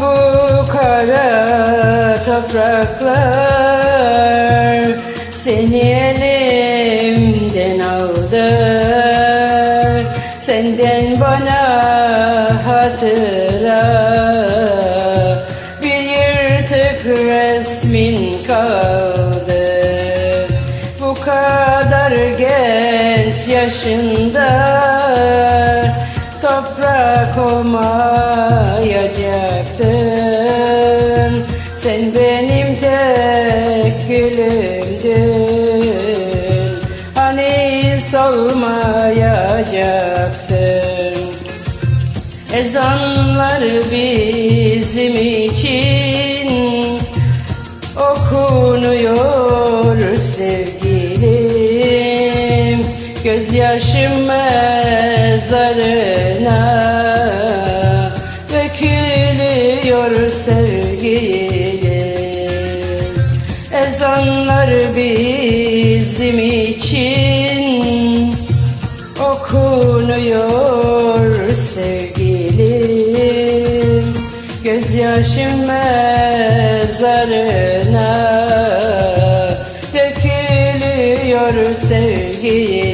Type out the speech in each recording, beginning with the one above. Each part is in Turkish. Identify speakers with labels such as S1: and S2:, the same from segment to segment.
S1: Bu kara topraklar Seni elimden aldı. Senden bana hatıra Bir yırtık resmin kaldı. Bu kadar genç yaşında Toprak olmayacaktın Sen benim tek gülümdün. Hani solmayacaktın? Ezanlar bizim için. Okunuyor sevgilim. Gözyaşım mezarına dökülüyor bizim için okunuyor sevgilim. Gözyaşım mezarına dökülüyor sevgilim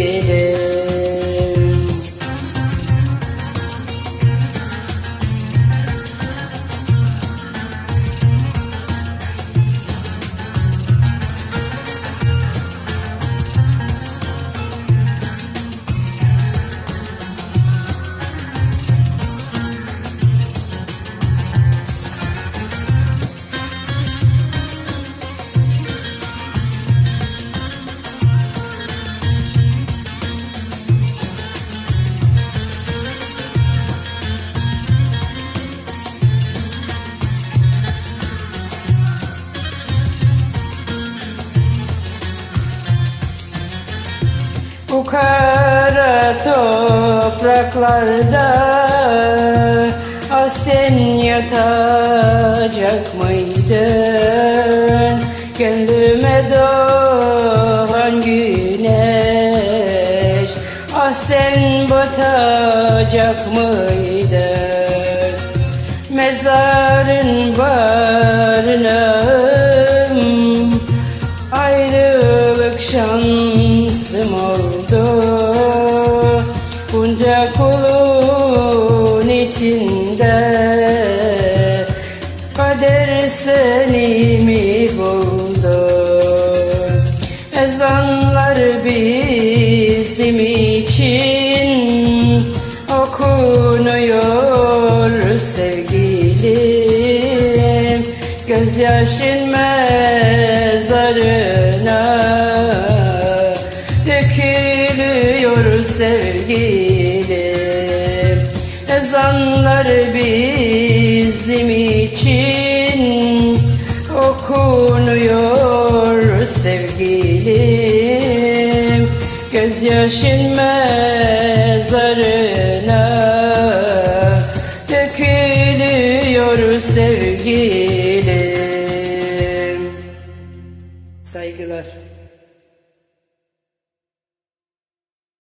S1: Bu kara topraklarda Ah sen yatacak mıydın? Gönlüme doğan güneş Ah sen batacak mıydın? Mezarın barınağım Kulun içinde. Kader seni mi buldu? Ezanlar bizim için. Okunuyor sevgilim. Gözyaşın mezarına Dökülüyor sevgilim Kur'anlar bizim için okunuyor sevgilim. Gözyaşın mezarına